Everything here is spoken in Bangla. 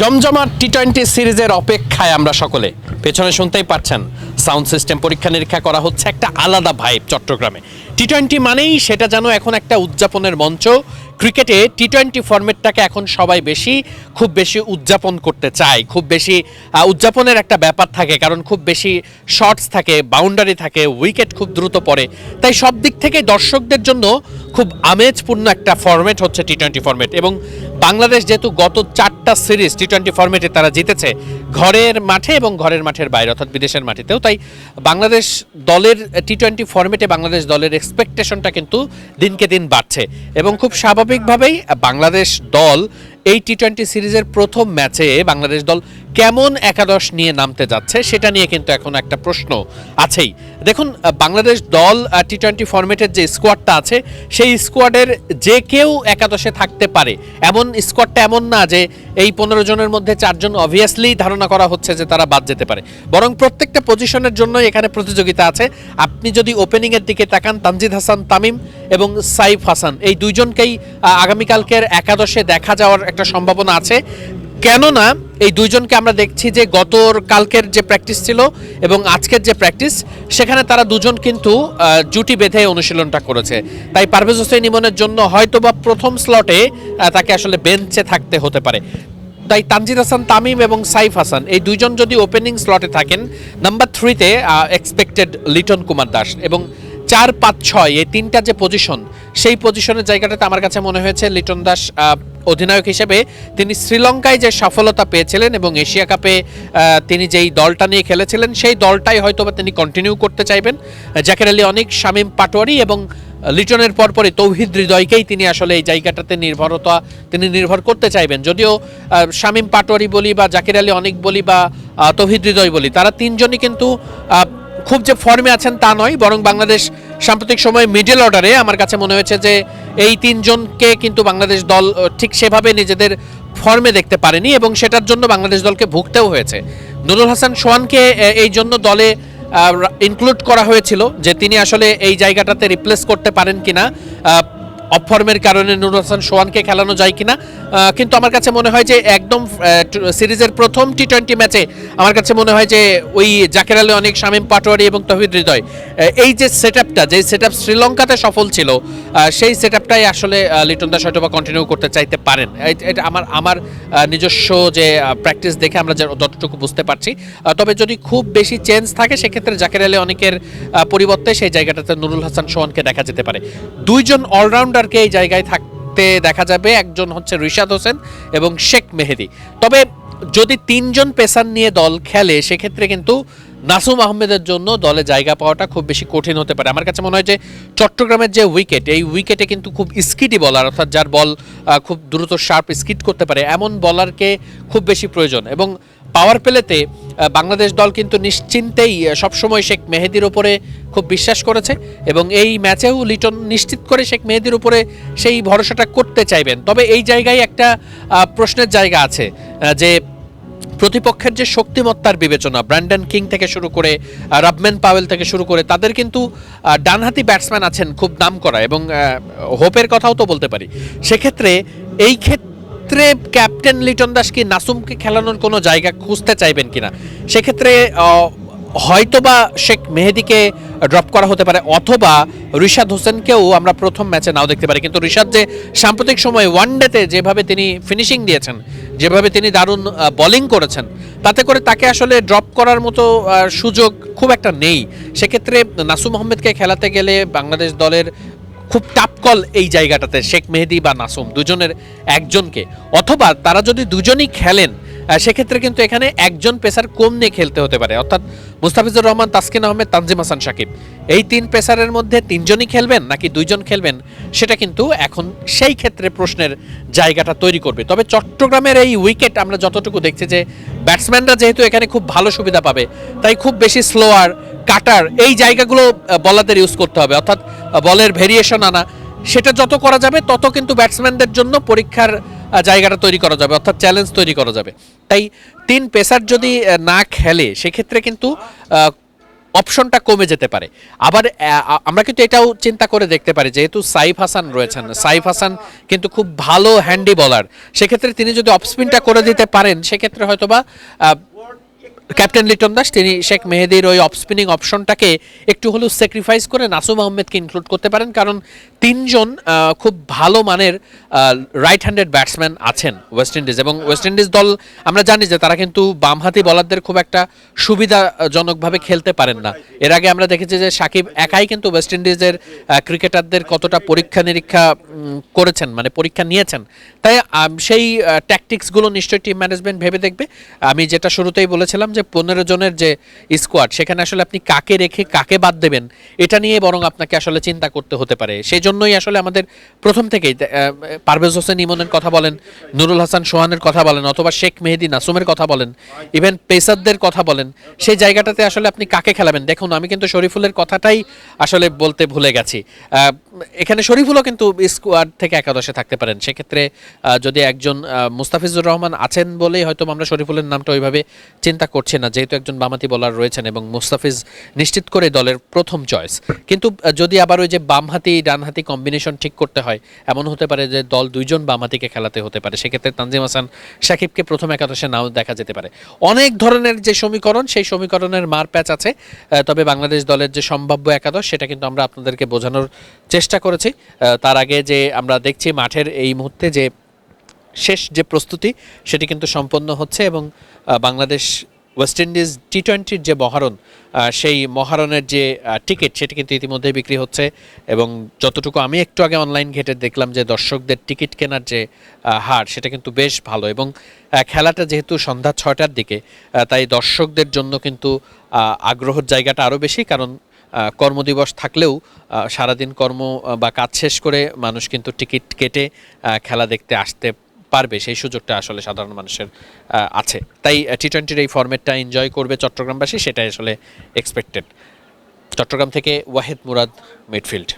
জমজমাট টি টোয়েন্টি সিরিজের অপেক্ষায় আমরা সকলে। পেছনে শুনতেই পাচ্ছেন, সাউন্ড সিস্টেম পরীক্ষা নিরীক্ষা করা হচ্ছে একটা আলাদা ভাইব চট্টগ্রামে। টি টোয়েন্টি মানেই সেটা যেন এখন একটা উদযাপনের মঞ্চ। ক্রিকেটে টি টোয়েন্টি ফরম্যাটটাকে এখন সবাই বেশি, খুব বেশি উদযাপন করতে চায়। খুব বেশি উদযাপনের একটা ব্যাপার থাকে, কারণ খুব বেশি শর্টস থাকে বাউন্ডারি থাকে উইকেট খুব দ্রুত পড়ে। তাই সব দিক থেকে দর্শকদের জন্য খুব আমেজপূর্ণ একটা ফরম্যাট হচ্ছে টি টোয়েন্টি ফরম্যাট এবং বাংলাদেশ যেহেতু গত চারটা সিরিজ টি টোয়েন্টি ফর্মেটে তারা জিতেছে, ঘরের মাঠে এবং ঘরের মাঠের বাইরে, অর্থাৎ বিদেশের মাটিতেও, তাই বাংলাদেশ দলের টি টোয়েন্টি ফর্মেটে বাংলাদেশ দলের এক্সপেকটেশনটা কিন্তু দিনকে দিন বাড়ছে। এবং খুব স্বাভাবিকভাবেই বাংলাদেশ দল এই টি টোয়েন্টি সিরিজের প্রথম ম্যাচে বাংলাদেশ দল কেমন একাদশ নিয়ে নামতে যাচ্ছে সেটা নিয়ে কিন্তু এখন একটা প্রশ্ন আছেই। দেখুন বাংলাদেশ দল টি টোয়েন্টি ফরম্যাটের যে স্কোয়াডটা আছে, সেই স্কোয়াডের যে কেউ একাদশে থাকতে পারে, এমন স্কোয়াডটা এমন না যে এই পনেরো জনের মধ্যে চারজন অবভিয়াসলি ধারণা করা হচ্ছে যে তারা বাদ যেতে পারে। বরং প্রত্যেকটা পজিশনের জন্য এখানে প্রতিযোগিতা আছে। আপনি যদি ওপেনিংয়ের দিকে তাকান, তানজিদ হাসান, তামিম এবং সাইফ হাসান, এই দুইজনকেই আগামীকালকের একাদশে দেখা যাওয়ার একটা সম্ভাবনা আছে। কেননা এই দুইজনকে আমরা দেখছি যে গত কালকের যে প্র্যাকটিস ছিল এবং আজকের যে প্র্যাকটিস সেখানে তারা দুজন কিন্তু জুটি বেঁধে অনুশীলনটা করেছে। তাই পারভেজ হোসেন ইমনের জন্য হয়তোবা প্রথম স্লটে তাকে আসলে বেঞ্চে থাকতে হতে পারে। তাই তানজিদ হাসান, তামিম এবং সাইফ হাসান, এই দুইজন যদি ওপেনিং স্লটে থাকেন নাম্বার থ্রিতে এক্সপেক্টেড লিটন কুমার দাস এবং চার পাঁচ ছয়, এই তিনটা যে পজিশন সেই পজিশনের জায়গাটাতে আমার কাছে মনে হয়েছে লিটন দাস অধিনায়ক হিসেবে তিনি শ্রীলঙ্কায় যে সফলতা পেয়েছিলেন এবং এশিয়া কাপে তিনি যেই দলটা নিয়ে খেলেছিলেন, সেই দলটাই হয়তো বা তিনি কন্টিনিউ করতে চাইবেন। জাকের আলী অনেক, শামীম পাটোয়ারি এবং লিটনের পরপরই তৌহিদ হৃদয়কেই তিনি আসলে এই জায়গাটাতে নির্ভরতা, তিনি নির্ভর করতে চাইবেন। যদিও শামীম পাটোয়ারি বলি বা জাকির আলী অনেক বলি বা তৌহিদ হৃদয় বলি, তারা তিনজনই কিন্তু খুব যে ফর্মে আছেন তা নয়, বরং বাংলাদেশ সাম্প্রতিক সময়ে মিডল অর্ডারে আমার কাছে মনে হয়েছে যে এই তিনজনকে কিন্তু বাংলাদেশ দল ঠিক সেভাবে নিজেদের ফর্মে দেখতে পারেনি এবং সেটার জন্য বাংলাদেশ দলকে ভুগতেও হয়েছে। নুরুল হাসান সোহানকে এই জন্য দলে ইনক্লুড করা হয়েছিল যে তিনি আসলে এই জায়গাটাতে রিপ্লেস করতে পারেন কিনা। অফর্মের কারণে নুরুল হাসান সোহানকে খেলানো যায় কিনা কিন্তু আমার কাছে মনে হয় যে একদম সিরিজের প্রথম টি টোয়েন্টি ম্যাচে আমার কাছে মনে হয় যে ওই জাকের আলী, অনেক, শামীম পাটোয়ারি এবং তহিদ হৃদয় এই যে সেট আপটা যে সেট আপ শ্রীলঙ্কাতে সফল ছিল সেই সেট আপটাই আসলে লিটন দাস হয়তো বা কন্টিনিউ করতে চাইতে পারেন। এটা আমার আমার নিজস্ব যে প্র্যাকটিস দেখে আমরা যতটুকু বুঝতে পারছি তবে যদি খুব বেশি চেঞ্জ থাকে, সেক্ষেত্রে জাকের আলী, অনেকের পরিবর্তে সেই জায়গাটাতে নুরুল হাসান সোহানকে দেখা যেতে পারে। দুইজন অলরাউন্ডারকে এই জায়গায় থাকতে দেখা যাবে। একজন হচ্ছে রিশাদ হোসেন এবং শেখ মেহেদি। তবে যদি তিনজন পেসার নিয়ে দল খেলে, সেক্ষেত্রে কিন্তু নাসুম আহমেদের জন্য দলে জায়গা পাওয়াটা খুব বেশি কঠিন হতে পারে। আমার কাছে মনে হয় যে চট্টগ্রামের যে উইকেট এই উইকেটে কিন্তু খুব স্কিডি বলার অর্থাৎ যার বল খুব দ্রুত শার্প স্কিড করতে পারে, এমন বলারকে খুব বেশি প্রয়োজন। এবং পাওয়ার প্লেতে বাংলাদেশ দল কিন্তু নিশ্চিন্তেই সবসময় শেখ মেহেদির উপরে খুব বিশ্বাস করেছে এবং এই ম্যাচেও লিটন নিশ্চিত করে শেখ মেহেদির উপরে সেই ভরসাটা করতে চাইবেন। তবে এই জায়গায় একটা প্রশ্নের জায়গা আছে যে প্রতিপক্ষের যে শক্তিমত্তার বিবেচনা, ব্র্যান্ডন কিং থেকে শুরু করে রাবম্যান পাওয়েল থেকে শুরু করে, তাদের কিন্তু ডানহাতি ব্যাটসম্যান আছেন খুব নাম করা এবং হোপের কথাও তো বলতে পারি। সেক্ষেত্রে এই ক্ষেত্রে ক্যাপ্টেন লিটন দাস কি নাসুমকে খেলানোর কোনো জায়গা খুঁজতে চাইবেন কিনা? সেক্ষেত্রে হয়তোবা শেখ মেহেদিকে ড্রপ করা হতে পারে, অথবা রিশাদ হোসেনকেও আমরা প্রথম ম্যাচে নাও দেখতে পারি। কিন্তু রিশাদ যে সাম্প্রতিক সময়ে ওয়ান ডেতে যেভাবে তিনি ফিনিশিং দিয়েছেন, যেভাবে তিনি দারুণ বোলিং করেছেন, তাতে করে তাকে আসলে ড্রপ করার মতো সুযোগ খুব একটা নেই। সেক্ষেত্রে নাসুম আহমেদকে খেলাতে গেলে বাংলাদেশ দলের খুব টাপ কল এই জায়গাটাতে, শেখ মেহেদি বা নাসুম, দুজনের একজনকে। অথবা তারা যদি দুজনই খেলেন সেক্ষেত্রে কিন্তু এখানে একজন পেসার কম নিয়ে খেলতে হতে পারে। অর্থাৎ মুস্তাফিজুর রহমান, তাসকিন আহমেদ, তানজিম হাসান, সাকিব। এই তিন পেসারের মধ্যে তিনজনই খেলবেন নাকি দুইজন খেলবেন, সেটা কিন্তু এখন সেই ক্ষেত্রে প্রশ্নের জায়গাটা তৈরি করবে। তবে চট্টগ্রামের এই উইকেট আমরা যতটুকু দেখছি যে ব্যাটসম্যানরা যেহেতু এখানে খুব ভালো সুবিধা পাবে, তাই খুব বেশি স্লোয়ার কাটার এই জায়গাগুলো বলাদের ইউজ করতে হবে। অর্থাৎ বলের ভেরিয়েশন আনা, সেটা যত করা যাবে তত কিন্তু ব্যাটসম্যানদের জন্য পরীক্ষার জায়গাটা তৈরি করা যাবে, অর্থাৎ চ্যালেঞ্জ তৈরি করা যাবে। তাই তিন পেসার যদি না খেলে, সেক্ষেত্রে কিন্তু অপশনটা কমে যেতে পারে। আবার আমরা কিন্তু এটাও চিন্তা করে দেখতে পারি, যেহেতু সাইফ হাসান রয়েছেন। সাইফ হাসান কিন্তু খুব ভালো হ্যান্ডি বলার সেক্ষেত্রে তিনি যদি অফস্পিনটা করে দিতে পারেন, সেক্ষেত্রে হয়তোবা ক্যাপ্টেন লিটন দাস, তিনি শেখ মেহেদির ওই অফ স্পিনিং অপশনটাকে একটু হলেও স্যাক্রিফাইস করে নাসুম আহমেদকে ইনক্লুড করতে পারেন। কারণ তিনজন খুব ভালো মানের রাইট হ্যান্ডেড ব্যাটসম্যান আছেন ওয়েস্ট ইন্ডিজ এবং ওয়েস্ট ইন্ডিজ দল, আমরা জানি যে তারা কিন্তু বামহাতি বলারদের খুব একটা সুবিধাজনকভাবে খেলতে পারেন না। এর আগে আমরা দেখেছি যে সাকিব একাই কিন্তু ওয়েস্ট ইন্ডিজের ক্রিকেটারদের কতটা পরীক্ষা নিরীক্ষা করেছেন মানে পরীক্ষা নিয়েছেন। তাই সেই ট্যাকটিক্সগুলো নিশ্চয়ই টিম ম্যানেজমেন্ট ভেবে দেখবে। আমি যেটা শুরুতেই বলেছিলাম যে পনেরো জনের যে স্কোয়াড সেখানে আসলে আপনি কাকে রেখে কাকে বাদ দেবেন, এটা নিয়ে বরং আপনাকে আসলে চিন্তা করতে হতে পারে। সেই জন্যই আসলে আমাদের প্রথম থেকেই পারভেজ হোসেন ইমনের কথা বলেন, নুরুল হাসান সোহানের কথা বলেন, অথবা শেখ মেহেদি নাসুমের কথা বলেন, ইভেন পেসারদের কথা বলেন, সেই জায়গাটাতে আসলে আপনি কাকে খেলাবেন? দেখুন, আমি কিন্তু শরীফুলের কথাটাই আসলে বলতে ভুলে গেছি। এখানে শরীফুলও কিন্তু স্কোয়াড থেকে একাদশে থাকতে পারেন। সেক্ষেত্রে যদি একজন মুস্তাফিজুর রহমান আছেন বলেই হয়তো আমরা শরীফুলের নামটা ওইভাবে চিন্তা করছি না, যেহেতু একজন বামাতি বোলার রয়েছেন এবং মুস্তাফিজ নিশ্চিত করে দলের প্রথম চয়েস কিন্তু যদি আবার ওই যে বামহাতি, ডানহাতি কম্বিনেশন ঠিক করতে হয়, এমন হতে পারে যে দল দুইজন বামহাতিকে খেলাতে হতে পারে। সেক্ষেত্রে তানজিম হাসান সাকিবকে প্রথম একাদশে নাও দেখা যেতে পারে। অনেক ধরনের যে সমীকরণ, সেই সমীকরণের মার প্যাচ আছে তবে বাংলাদেশ দলের যে সম্ভাব্য একাদশ, সেটা কিন্তু আমরা আপনাদেরকে বোঝানোর চেষ্টা করেছি। তার আগে যে আমরা দেখছি মাঠের এই মুহূর্তে যে শেষ যে প্রস্তুতি, সেটি কিন্তু সম্পন্ন হচ্ছে এবং বাংলাদেশ ওয়েস্ট ইন্ডিজ টি টোয়েন্টির যে মহারণ সেই মহারণের যে টিকিট সেটি কিন্তু ইতিমধ্যে বিক্রি হচ্ছে এবং যতটুকু আমি একটু আগে অনলাইন ঘেটে দেখলাম যে দর্শকদের টিকিট কেনার যে হার, সেটা কিন্তু বেশ ভালো এবং খেলাটা যেহেতু সন্ধ্যা ছয়টার দিকে তাই দর্শকদের জন্য কিন্তু আগ্রহের জায়গাটা আরও বেশি কারণ কর্মদিবস থাকলেও সারাদিন কর্ম বা কাজ শেষ করে মানুষ কিন্তু টিকিট কেটে খেলা দেখতে আসতে পারবে, সেই সুযোগটা আসলে সাধারণ মানুষের আছে। তাই টি টোয়েন্টির এই ফর্মেটটা এনজয় করবে চট্টগ্রামবাসী, সেটাই আসলে এক্সপেক্টেড চট্টগ্রাম থেকে ওয়াহেদ মুরাদ মিডফিল্ড